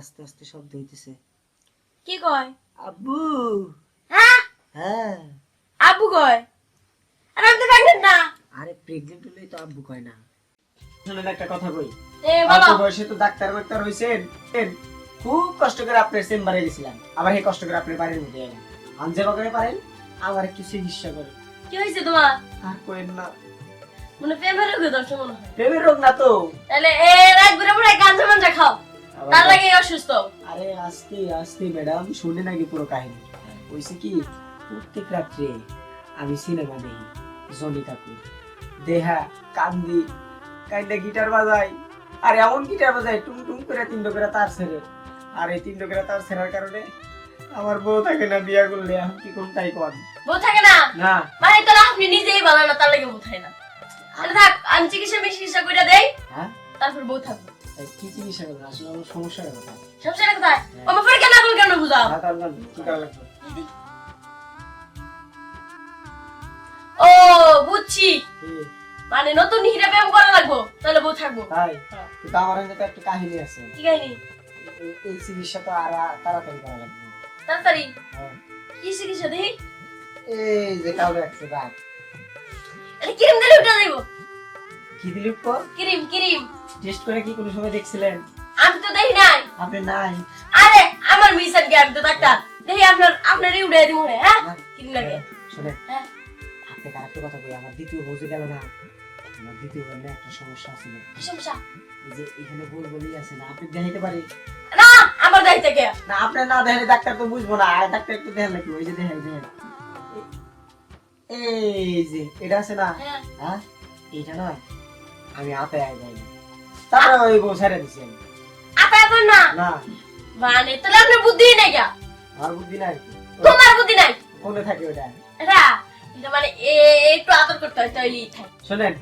আস্তে আস্তে শব্দ হইতেছে। কি কয়? আব্বু। হ্যাঁ? হ্যাঁ। আব্বু কয়? আর আমি তো প্রেগনেন্ট না? আরে প্রেগনেন্ট হলেই তো আব্বু কয় না। শুনেন একটা কথা কই। এ বলো অল্প বয়সে তো ডাক্তার ডাক্তার হইছেন খুব কষ্ট করে আপনার চেম্বারে গেছিলাম। আবার এই কষ্ট করে আপনার বাড়ির মধ্যে এলাম আনজে করে পারেন আমার একটু চিকিৎসা করে কি হয়েছে তোমার? আর কোয়েন না। মনে প্রেমের রোগে দর্শন মনে হয়। প্রেমের রোগ না তো। তাহলে এ রাত ঘুরে পুরো গাঞ্জা মাঞ্জা খাও। আবার- তার লাগে অসুস্থ। আরে আস্তে আস্তে ম্যাডাম শুনে নাকি পুরো কাহিনী। হয়েছে কি প্রত্যেক রাত্রে আমি সিনেমা দেখি জনি কাপুর। দেহা কান্দি কাইন্দা গিটার বাজাই। আর এমন গিটার বাজাই টুম টুম করে তিন করে তার ছেড়ে। আর এই তিন করে তার ছেড়ার কারণে আমার বউ থাকে না বিয়া করলে এখন কি কোন তাই কর বউ থাকে না? না। মানে তাহলে আপনি নিজেই ভালো না তার লাগে বউ থাকে না। তাহলে থাক আমি চিকিৎসা চিকিৎসা করে দেই। হ্যাঁ? তারপর বউ থাকব কি চিকিৎসা করবে আসলে আমার সমস্যার কথা। সমস্যা কোথায় আমার পরে কেন এখন কেন বুঝাও? হ্যাঁ, তার মানে কি করা লাগবে? ও বুঝছি। মানে নতুন হিরে প্রেম করা লাগবো? তাহলে বউ থাকব। তাই? হ্যাঁ। কিন্তু আমার হাতে তো একটা কাহিনী আছে। কি কাহিনী? এই- চিকিৎসা তো আর তাড়াতাড়ি করা লাগবে। তাড়াতাড়ি? হ্যাঁ। কি চিকিৎসা দিই এই যে কাউরে একটা রাত এটা ক্রিম দিলে উঠে দেবো কি পর ক্রিম ক্রিম। টেস্ট করে কি কোনো সময় দেখছিলেন? আমি তো দেখি নাই। আপনি নাই। আরে আমার মিশন কি আমি তো ডাক্তার? দেখি আপনার আপনারই উড়ে দিব হ্যাঁ না। ক্রিম লাগে? শুনেন। হ্যাঁ। আপনি আরেকটা কথা কই আমার দ্বিতীয় বুঝে গেল না। আমার দ্বিতীয় বোন একটা সমস্যা আছে। কি সমস্যা? এই যে এখানে গোল গলি আছে না আপনি দেখাইতে পারি? না আমার দায়িত্ব কে? না আপনি না দেখালে ডাক্তার তো বুঝব না আর ডাক্তার একটু দেখান নাকি ওই যে দেখাই দেখেন। এই যে এটা আছে না? হ্যাঁ। হ্যাঁ? এইটা নয় আমি আপে আই যাই তারপরে ওই বউ ছেড়ে দিছি। আমি আপা এখন না? না। মানে তাহলে আপনার বুদ্ধি নাই গা? আমার বুদ্ধি নাই। তোমার বুদ্ধি নাই? কোনে থাকে ওটা এটা এটা মানে একটু আদর করতে হয় তাইলেই থাকে। শোনেন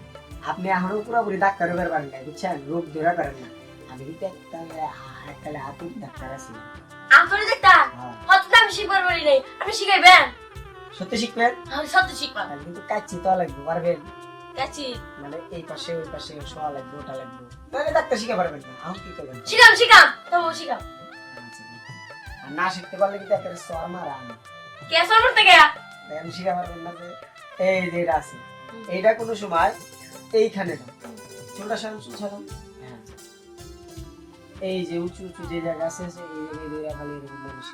আপনি এখনও পুরোপুরি ডাক্তার হবার পারেন না বুঝছেন? রোগ ধরা পারেন না আমি কিন্তু একটা একটা হাতুর ডাক্তার আছি। আপনার ডাক্তার? হ্যাঁ। হয়তো তো আমি শিখবার পারি নাই। আপনি শিখাইবেন? সত্যি শিখবেন? আমি সত্যি তাহলে কিন্তু কাচ্ছি তো লাগবে পারবেন? গেছি মানে এই পাশে ওই পাশে শোয়া লাগবে ওটা লাগবে। তাহলে ডাক্তার শিখে পারবেন না। এখন কি করবেন শিখাম শিখাম তবু শিখাম। আর না শিখতে পারলে কিন্তু একটা সোয়ার মারা আমি। কেসর করতে গেয়া? আমি শিখে পারবেন না যে এই যে এটা আছে। এইটা কোনো সময় এইখানে না চুলটা সারান চুল এই যে উঁচু উঁচু যে জায়গা আছে আছে, এই জায়গায় ধরে খালি এরকম মানুষ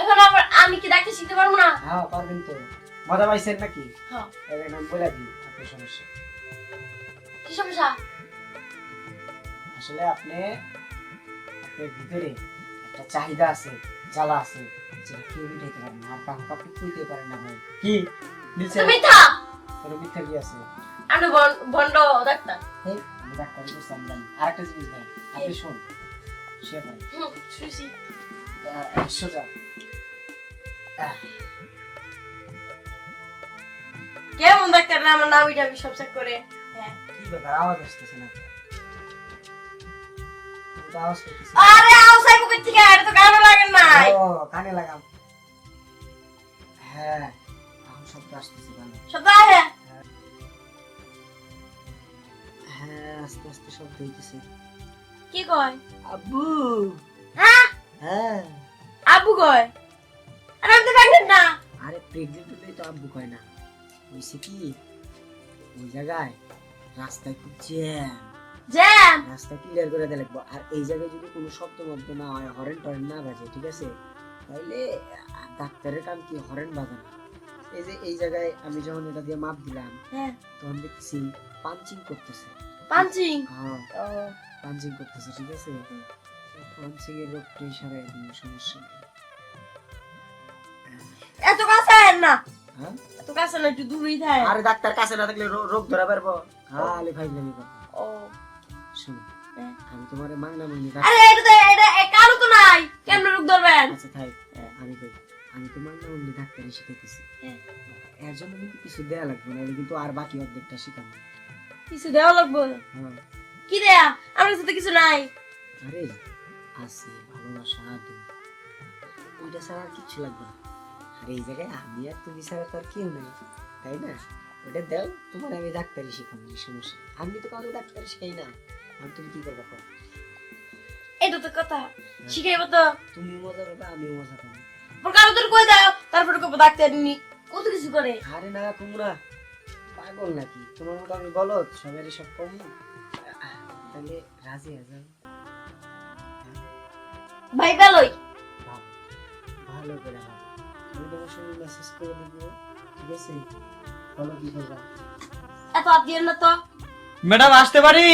এখন আবার আমি কি ডাক্তার শিখতে পারব না? হ্যাঁ পারবেন তো। মজা পাইছেন নাকি? হ্যাঁ। নাম বলে দিই আপনার সমস্যা। কি সমস্যা? আসলে আপনি আপনার ভিতরে একটা চাহিদা আছে জ্বালা আছে যেটা কেউ মিটাইতে পারেন না। আর কাউকে আপনি কইতে পারেন না ভাই। কি? তো মিথ্যা? কোনো মিথ্যা কি আছে? আমি বন- ভণ্ড ডাক্তার। এই, আমি ডাক্তার বুঝতাম জানি আরেকটা জিনিস ভাই আপনি শোন সে ভাই শুনছি। সোজা কেমন ডাক্তার? আমার নাম এটা সব চেক করে। হ্যাঁ। কি ব্যাপার? আওয়াজ আসতেছে না তো আওয়াজ করতেছে। আরে আউসাই বুকের থেকে? এটা তো গানো লাগে নাই। ও কানে লাগাম। হ্যাঁ এখন শব্দ আসতেছে কানে সব আহে হ্যাঁ আস্তে আস্তে শব্দ হইতেছে। কি কয়? আব্বু। হ্যাঁ? হ্যাঁ। আব্বু কয়? আরে আমি তো না। আরে প্রেগনেন্ট তো আব্বু কয় না। হয়েছে কি ওই জায়গায় রাস্তায় খুব জ্যাম জ্যাম রাস্তা ক্লিয়ার করে লাগবো। আর এই জায়গায় যদি কোনো শব্দ মব্দ না হয় হরেন টরেন না বাজে ঠিক আছে? তাহলে ডাক্তারের কাম কি হরেন বাজানো এই যে এই জায়গায় আমি যখন এটা দিয়ে মাপ দিলাম হ্যাঁ। তখন দেখছি পাঞ্চিং করতেছে। পাঞ্চিং হ্যাঁ। ও। পাঞ্চিং করতেছে ঠিক আছে? পাঞ্চিং এর রোগ প্রেশারে সমস্যা এত কাছে না। হ্যাঁ? এত কাছে না একটু দূরেই থাকে। আরে ডাক্তার কাছে না থাকলে রোগ ধরা পারব খালি কথা ও। শোনো হ্যাঁ। আমি তোমার মাংনি আরে এটা তো এটা কারও তো নাই। কেমন রোগ ধরবেন? আচ্ছা থাই। আমি কই আমি তো ডাক্তারি শিখাইতেছি। হ্যাঁ। এর জন্য কিন্তু কিছু দেয়া লাগবে না কিন্তু আর বাকি অর্ধেকটা শিখাবো কিছু দেওয়া লাগবে? হ্যাঁ। কি দেয়া? আমার কাছে তো কিছু নাই। আরে আছে ভালোবাসা ওইটা ছাড়া আর কিচ্ছু লাগবে না। আর এই জায়গায় আমি আর তুমি ছাড়া তো আর কেউ নাই তাই না? ওটা দাও তোমার আমি ডাক্তারি শিখাবো সমস্যা আমি তো কারও ডাক্তারি শিখাই না। আমি তুমি কি করব কর? এটা তো কথা। শিখাইবো তো। তুমি মজা আমি মজা পাবো পর কারও তোর কই দাও? তারপরে ডাক্তার নি। কত কিছু করে? আরে না কুমড়া পাগল নাকি? তোমার মতো আমি গলত সবারই সব কম। না তাহলে রাজি হয়ে যাও। ভাই ভালোই ভালো করে ভাব। আমি তোমার সঙ্গে মেসেজ করে দেবো ঠিক আছে বলো কি করবা এত দিয়ে না তো ম্যাডাম আসতে পারি?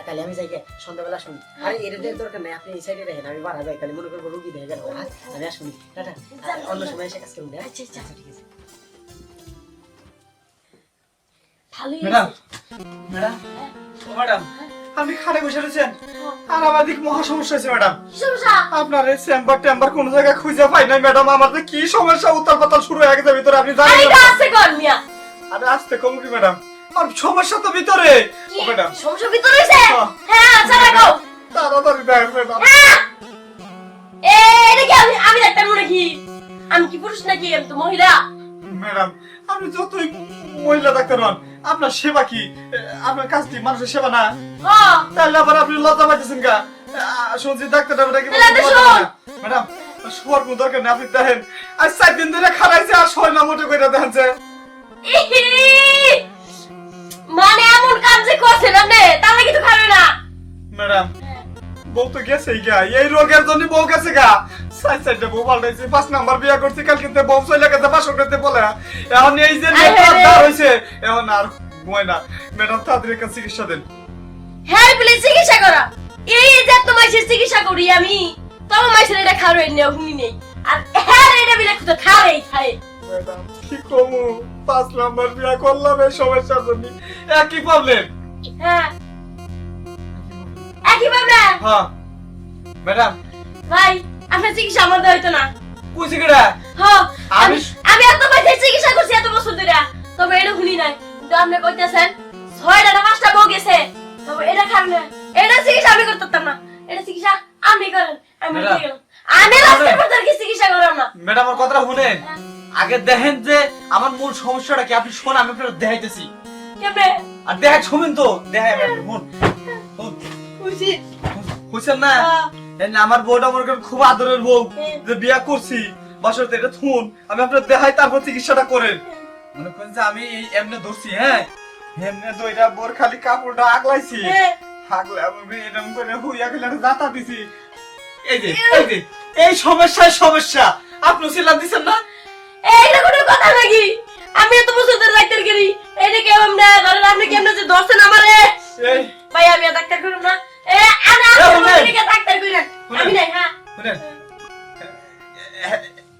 তাহলে আমি যাই সন্ধ্যাবেলা শুনি আরে দরকার নাই আপনি এই সাইডে দেখেন আমি বাড়া যাই তাহলে মনে করব রুগী দেখে গেল। আমি আর টাটা। অন্য সময় এসে কাজ করুন আচ্ছা, আচ্ছা। আচ্ছা ঠিক আছে। ভালোই ম্যাডাম। ম্যাডাম। ও ম্যাডাম। আপনি খাটে বসে রয়েছেন। আর আমার দিক মহা সমস্যা হয়েছে ম্যাডাম? আপনার এই চেম্বার টেম্বার কোন জায়গায় খুঁজে পাই নাই ম্যাডাম। আমার যে কি সমস্যা? উত্তাল পাতাল শুরু হয়ে গেছে ভিতরে আপনি জানেন আরে আসতে কম কি ম্যাডাম? আর সমস্যা তো ভিতরে। ও ম্যাডাম। সমস্যা ভিতরে হইছে হ্যাঁ। হ্যাঁ আচ্ছা রাখো তাড়াতাড়ি ম্যাডাম। এ এটা কি আমি আমি ডাক্তার নাকি? আমি কি পুরুষ নাকি? আমি তো মহিলা। ম্যাডাম আপনি যতই মহিলা ডাক্তার হন আপনার সেবা কি? আপনার কাজ কি মানুষের সেবা না? তাহলে আবার আপনি লজ্জা পাইতেছেন কা শুনছি ডাক্তার। ম্যাডাম শোয়ার কোনো দরকার নেই আপনি দেখেন আজ চার দিন ধরে খারাইছে আর ছয় না মোটে করে দেখেন যে মানে এমন কাজ যে করছেন আপনি তাহলে কিন্তু খাবে না। ম্যাডাম বউ তো গেছে গা। এই রোগের জন্য বউ গেছে গা। সাইড সাইডে বউ পাল্টাইছে পাঁচ নাম্বার বিয়া করছি কালকে তে বউ চলে গেছে বাসর করতে বলে। এখন এই যে নেটওয়ার্ক হয়েছে এখন আর হয় না। ম্যাডাম তাড়াতাড়ি একটা চিকিৎসা দেন। হ্যাঁ প্লিজ চিকিৎসা করা। এই যে তোমার চিকিৎসা করি আমি তোমার মাইসের এটা খাওয়ার নেই হুনি নেই। আর হ্যাঁ এটা বিলে তো খাওয়াই খায় ম্যাডাম কি কমু? পাঁচ নাম্বার বিয়া করলাম এই সমস্যার জন্য। একই প্রবলেম হ্যাঁ। একই ভাবনা হ্যাঁ। ম্যাডাম। ভাই আপনার চিকিৎসা আমার দেওয়া হইতো না। কইছি কেডা হ আমি আমি- আমি এত পয়সা চিকিৎসা করছি এত বছর ধরে। তবে এটা শুনি নাই। কিন্তু আপনি কইতেছেন ছয়টা না পাঁচটা বউ গেছে। তবে এটা খান না এটা চিকিৎসা আমি করতাম না। এটা চিকিৎসা আমি করেন। আমি ম্যাডাম। উঠে গেলাম। আমি রাস্তার পর কি চিকিৎসা করাম না। ম্যাডাম আমার কথাটা শুনেন। আগে দেখেন যে আমার মূল সমস্যাটা কি? আপনি শোন আমি আপনার দেখাইতেছি। কেমনে? আর দেখাই শুনেন তো। দেখাই আমি শুন বুঝছেন না? হ্যাঁ। আমার বউটা মনে করেন খুব আদরের বউ। যে বিয়া করছি বাসরতে এটা থুন আমি আপনার দেখাই তারপর চিকিৎসাটা করেন। মনে করেন যে আমি এই এমনি ধরছি হ্যাঁ? এমনি এটা বোর খালি কাপড়টা আগলাইছি। হ্যাঁ। এরকম করে হুইয়া গেলে দাতা দিছি। এই যে এই যে এই সমস্যায় সমস্যা। আপনি ছিলাম দিছেন না? এইটা কোনো কথা নাকি? আমি এত বছর ধরে ডাক্তার করি। এটা কেমন না ধরেন আপনি কেমন যে ধরছেন আমারে? ভাই আমি ডাক্তার করব না। এ এ, আপনার শুনেন। দিকে ডাক্তার করি না। শুনেন। আমি নাই হ্যাঁ। শুনেন।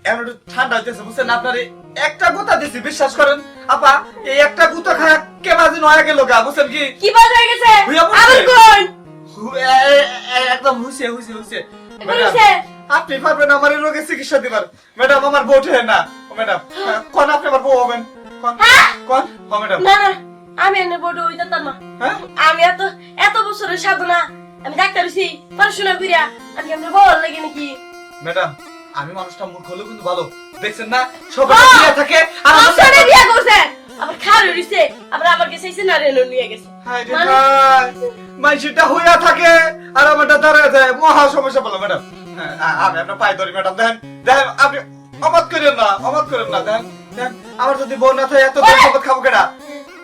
এমন একটু ঠান্ডা হইতেছে বুঝছেন আপনার একটা গুতা দিছি বিশ্বাস করেন। আপা এই একটা গুতা খায় কেমন দিন হয়ে গেল গা বুঝছেন কি? কি বাজ হয়ে গেছে? আবার কোন? হু- এ- এ- এ- একদম হুসে হুসে হুসে এবার ম্যাডাম, হইছে? আপনি পারবেন আমার এই রোগের চিকিৎসা দিবার। ম্যাডাম আমার বউ ঠেহে না। ম্যাডাম কোন আপনি আমার বউ হবেন? কোন? হ্যাঁ? কোন? ম্যাডাম। না না আমি এনে বড় হই না। হ্যাঁ? আমি এত এত বছরের সাধনা। আমি ডাক্তার হইছি পড়াশোনা করিয়া আমি কেমন বল লাগে নাকি? ম্যাডাম আমি মানুষটা মূর্খ হলেও কিন্তু ভালো। দেখছেন না? সবাই হ্যাঁ। বিয়ে থাকে আর আমার বিয়া করছে। আবার খাওয়ার হইছে আবার আমার কাছে এসে না রেনো নিয়ে গেছে। হায় রে মানে- ভাই, মাইসিটা হইয়া থাকে আর আমারটা দাঁড়ায় যায়। মহা সমস্যা বলো ম্যাডাম। হ্যাঁ, আমি আপনার পায়ে ধরি ম্যাডাম। দেখেন দেখেন আপনি অবাদ করেন না অবাদ করেন না। দেখেন দেখেন আমার যদি বউ না থাকে এত দম সম্পদ খাব কেডা?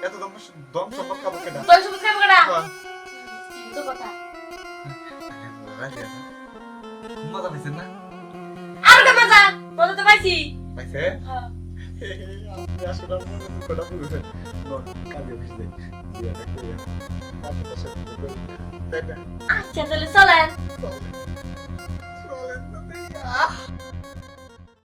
এত দম দম সম্পদ খাব কেডা? তোর সাথে খাব কেডা? হ্যাঁ। তো কথা মজা পাইছেন না আর কে মজা মজা তো পাইছি পাইছে হ্যাঁ। আসলে মনে দুঃখটা বুঝেছেন কাজে আপনার। তাই না? আচ্ছা তাহলে চলেন চল।